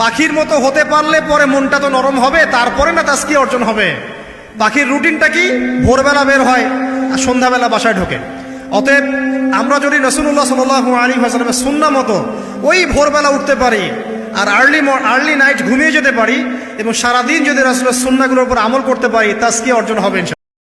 পাখির মতো হতে পারলে পরে মনটা তো নরম হবে, তারপরে না তাস্কি অর্জন হবে। পাখির রুটিনটা কি? ভোরবেলা বের হয় আর সন্ধ্যাবেলা বাসায় ঢোকে। অতএব আমরা যদি রসুল্লাহ সাল আলী হাসালামের সুন্না মতো ওই ভোরবেলা উঠতে পারি আর আর্লি আর্লি নাইট ঘুমিয়ে যেতে পারি এবং সারাদিন যদি রসুলের সুন্নাগুলোর উপর আমল করতে পারি তাস্কি অর্জন হবে